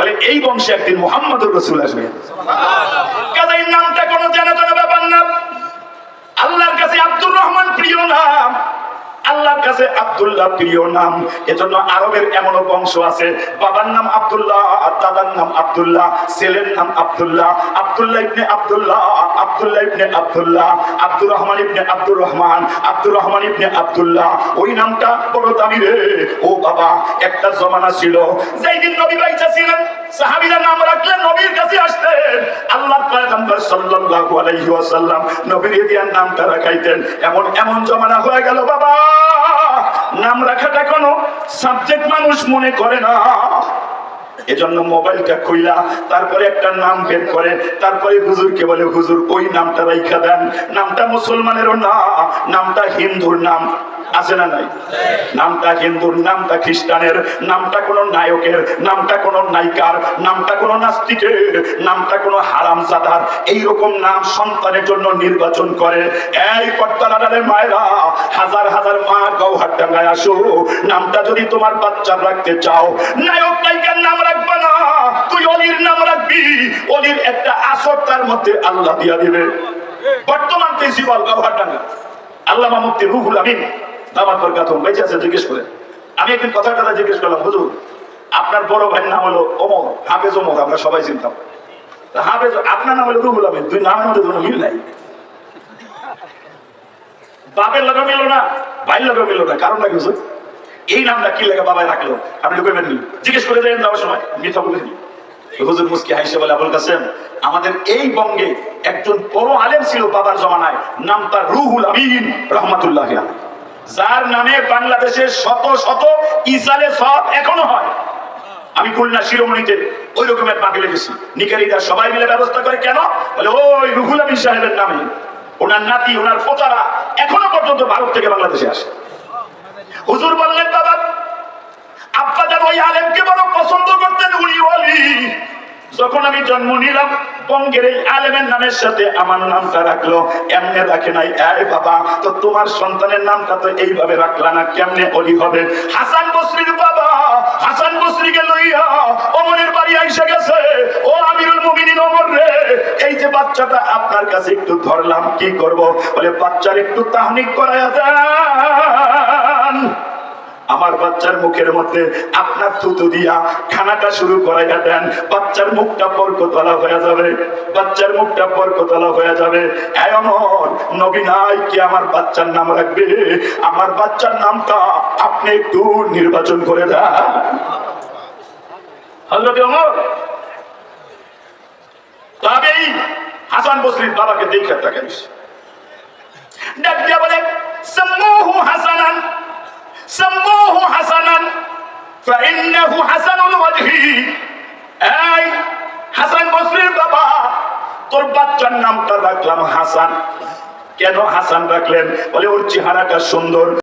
বলে এই বংশে একদিন মোহাম্মদুর রসুল আসবে কোনো জানা জানা ব্যাপার না আল্লাহর কাছে আব্দুর রহমান প্রিয় নাম আল্লাহর কাছে আব্দুল্লাহ প্রিয় নাম। এজন্য আরবের এমন বংশ আছে। বাবার নাম আব্দুল্লাহ, দাদার নাম আব্দুল্লাহ, ছেলের নাম আব্দুল্লাহ আব্দুল্লাহ ইবনে আব্দুল্লাহ আব্দুল্লাহ ইবনে আব্দুল্লাহ, আব্দুর রহমান ইবনে আব্দুর রহমান আব্দুর রহমান ইবনে আব্দুল্লাহ। ওই নামটা বড় দামি রে। ও বাবা, একটা জমানা ছিল। যেই দিন নবী বাইচা ছিলেন নাম রাখলেন নবীর কাছে আসতেন। আল্লাহর পয়গম্বর সাল্লাল্লাহু আলাইহি ওয়াসাল্লাম নবীর দিয়ার নামটা রাখাইতেন। এমন এমন জমানা হয়ে গেল বাবা। নাম রাখাটা কোনো সাবজেক্ট মানুষ মনে করে না। এজন্য মোবাইলটা খুইলা, তারপরে একটা নাম বের করে, তারপরে হুজুরকে বলে, হুজুর, ওই নামটা রাইখা দেন। নামটা মুসলমানেরও না, নামটা হিন্দুর নাম। আছে না নাই? নামটা হিন্দুর, নামটা খ্রিস্টানের, নামটা কোনো নায়কের, নামটা কোনো নায়িকার, নামটা কোনো নাস্তিকের, নামটা কোনো হারাম জাদার এইরকম নাম সন্তানের জন্য নির্বাচন করে। এই পট্টালারের মায়েরা, হাজার হাজার মা গৌহার ডাঙ্গায় আসো। নামটা যদি তোমার বাচ্চা রাখতে চাও, নায়ক নায়িকার নাম রাখবে না। তুই অলির নাম রাখবি। অলির একটা আসর তার মধ্যে আল্লাহ দিয়া দিবে। বর্তমান প্রিন্সিপাল গৌহার ডাঙ্গা, আল্লামা মুফতি রুহুল আমিন। দামাত বরকাতুম বেঁচে আছে, জিজ্ঞেস করে। আমি একদিন কথা কথা জিজ্ঞেস করলাম, হুজুর, আপনার বড় ভাইয়ের নাম হলো ওমর, হাফেজ ওমর, আমরা সবাই চিনতাম। হাফেজ, আপনার নাম হলো রুহুল আমিন, দুই নামের মধ্যে কোনো মিল নাই। বাপের লোক মিললো না, ভাইয়ের লোক মিললো না, কারণটা কি হুজুর? এই নামটা কি লেগে বাবাই রাখল? আপনি কইবেন নি। জিজ্ঞেস করে যাবেন যাওয়ার সময়, মিথ্যা বলেনি হুজুর মুস্কি হাইসে বলে, আবুল কাসেম, আমাদের এই বঙ্গে একজন বড় আলেম ছিল বাবার জমানায়, নাম তার রুহুল আমিন রহমাতুল্লাহ আলাইহি। যার নামে বাংলাদেশের শত শত ইসালে সব এখনও হয়। আমি খুলনা শিরোমণিতে ওই রকমের পাকে লেগেছি নিকারিরা সবাই মিলে ব্যবস্থা করে কেন? বলে, ওই রুহুল আমিন সাহেবের নামে ওনার নাতি, ওনার পোতারা এখনও পর্যন্ত ভারত থেকে বাংলাদেশে আসে। হুজুর বললেন, বাবা, আব্বা ওই আলেমকে বড় পছন্দ বলি যখন আমি জন্ম নিলাম, বঙ্গের এই আলেমের নামের সাথে আমার নামটা রাখল। এমনি রাখে নাই এই বাবা, তো তোমার সন্তানের নামটা তো এইভাবে রাখলা না, কেমনে অলি হবে? হাসান বসরির বাবা, হাসান বসরিকে লইয়া ওমরের বাড়ি আইসা গেছে। ও আমিরুল মুমিনিন ওমর রে, এই যে বাচ্চাটা আপনার কাছে একটু ধরলাম, কি করব? বলে, বাচ্চার একটু তাহনিক দেন। আমার বাচ্চার মুখের মধ্যে আপনার থুতু দিয়া খানাটা শুরু করাইয়া দেন। বাচ্চার মুখটা পর্কতলা হয়ে যাবে। বাচ্চার মুখটা পর্কতলা হয়ে যাবে। অমর, নবী নাই কি আমার বাচ্চার নাম রাখবে? আমার বাচ্চার নামটা আপনি একটু নির্বাচন করে দেন। বাবাকে দেখে তাকে ডাক দিয়া সাম্মাহু হাসানান ফাইন্নাহু হাসানুল ওয়াজহি এই হাসান বসরির বাবা, তোর বাচ্চার নামটা রাখলাম হাসান। কেন হাসান রাখলেন? বলে ওর চেহারাটা সুন্দর।